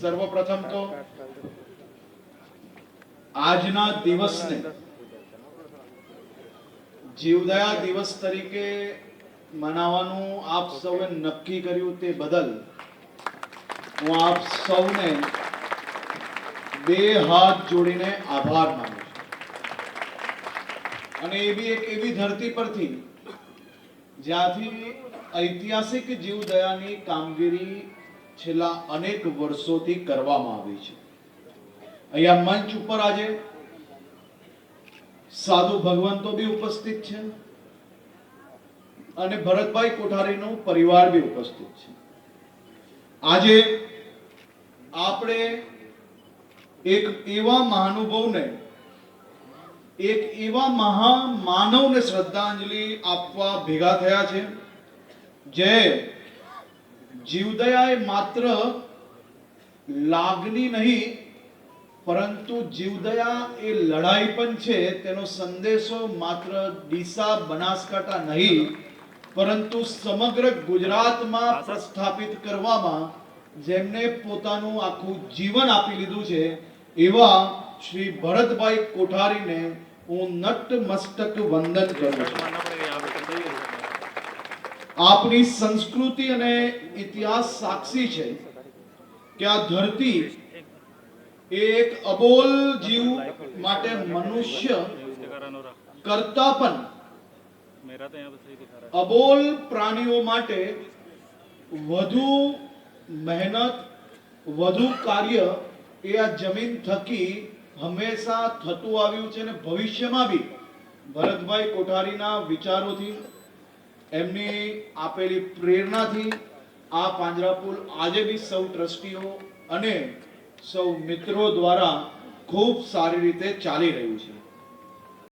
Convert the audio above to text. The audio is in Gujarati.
સર્વપ્રથમ તો આજના દિવસને જીવદયા દિવસ તરીકે મનાવવાનું આપ સૌએ નક્કી કર્યું તે બદલ હું આપ સૌને બે હાથ જોડીને આભાર માનું છું. અને એ બી એક એવી ધરતી પરથી જ્યાંથી ઐતિહાસિક જીવદયાની કામગીરી છેલ્લા અનેક વર્ષોથી કરવામાં આવી છે. અહીંયા મંચ ઉપર આજે સાધુ ભગવંતો બી ઉપસ્થિત છે અને ભરતભાઈ કોઠારીનો પરિવાર બી ઉપસ્થિત છે. આજે આપણે એક એવા મહાનુભવને, એક એવા મહામાનવને શ્રદ્ધાંજલિ આપવા ભેગા થયા છે, જે જીવદયા એ માત્ર લાગણી નહીં પરંતુ જીવદયા એ લડાઈ પણ છે તેનો સંદેશો માત્ર ડીસા બનાસકાંઠા નહીં પરંતુ સમગ્ર ગુજરાતમાં પ્રસ્થાપિત કરવામાં જેમને પોતાનું આખું જીવન આપી લીધું છે એવા શ્રી ભરતભાઈ કોઠારીને હું નટ મસ્તક વંદન કરું છું. આપણી સંસ્કૃતિ અને ઇતિહાસ સાક્ષી છે કે આ ધરતી એક અબોલ જીવ માટે મનુષ્ય કરતા પણ અબોલ પ્રાણીઓ માટે વધુ મહેનત, વધુ કાર્ય એ આ જમીન થકી હંમેશા થતું આવ્યું છે અને ભવિષ્યમાં બી. ભરતભાઈ કોઠારીના વિચારોથી એમની આપેલી પ્રેરણાથી આ પાંજરાપોળ આજે બી સૌ ટ્રસ્ટીઓ અને સૌ મિત્રો દ્વારા ખૂબ સારી રીતે ચાલી રહ્યું છે.